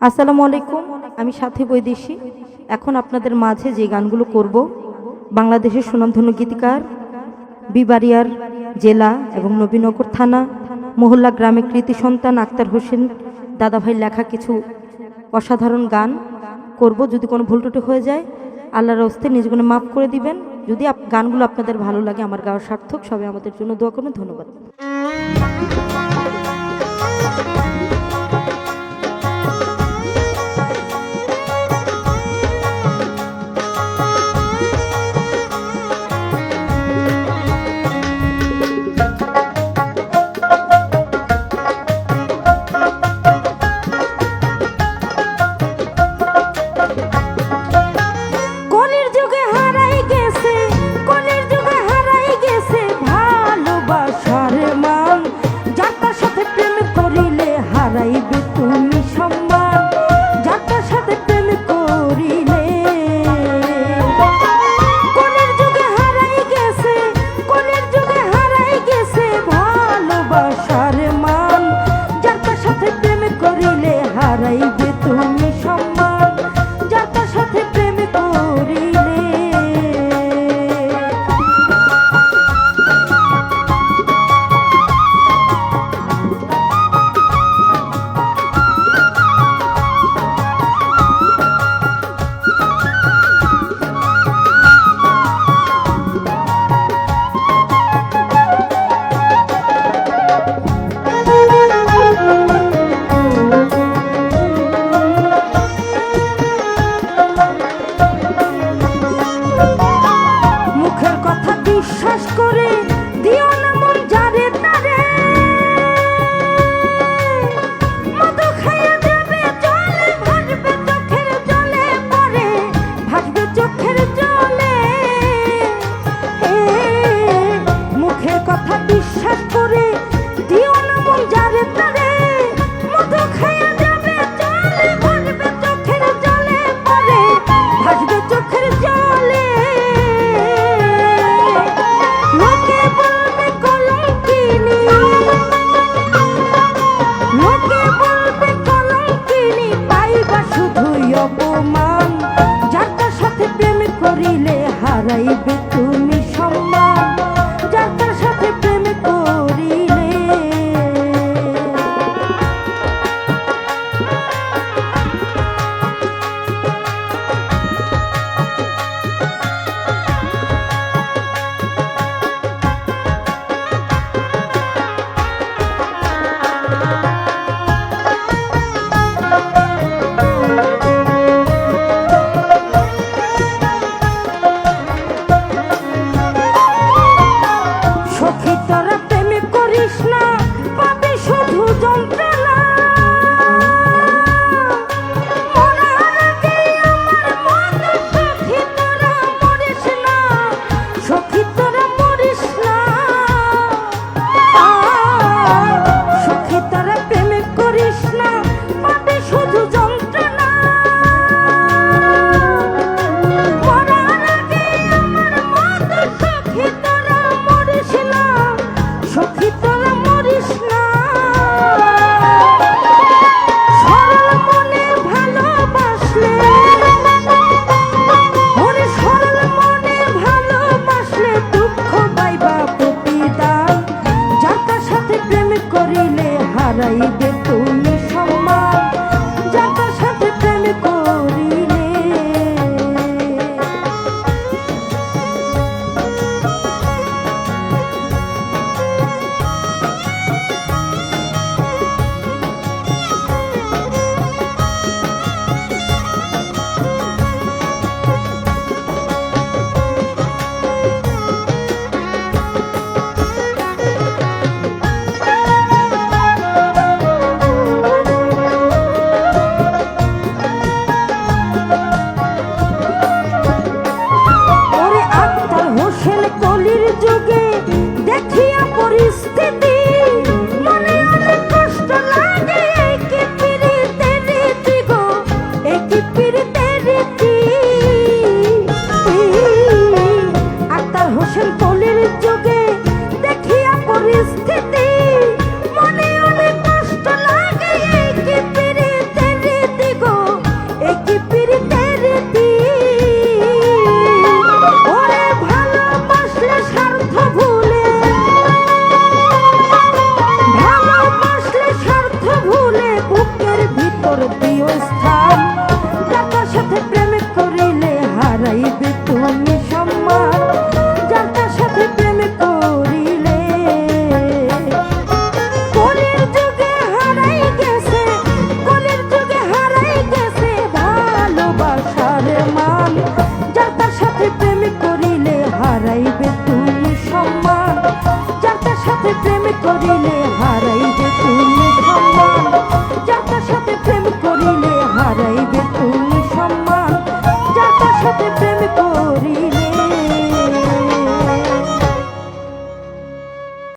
আসসালামু আলাইকুম, আমি সাথী বৈদেশি। এখন আপনাদের মাঝে যে গানগুলো করব, বাংলাদেশের সুনামধন্য গীতিকার বিবারিয়ার জেলা এবং নবীনগর থানা, মহল্লা গ্রামে কৃতি সন্তান আক্তার হোসেন দাদাভাই লেখা কিছু অসাধারণ গান করব। যদি কোনো ভুল হয়ে যায়, আল্লাহর অস্তে নিজগুলো মাফ করে দিবেন। যদি আপ- গানগুলো আপনাদের ভালো লাগে, আমার গাওয়ার সার্থক, সবাই আমাদের জন্য দোয়া করুন ধন্যবাদ।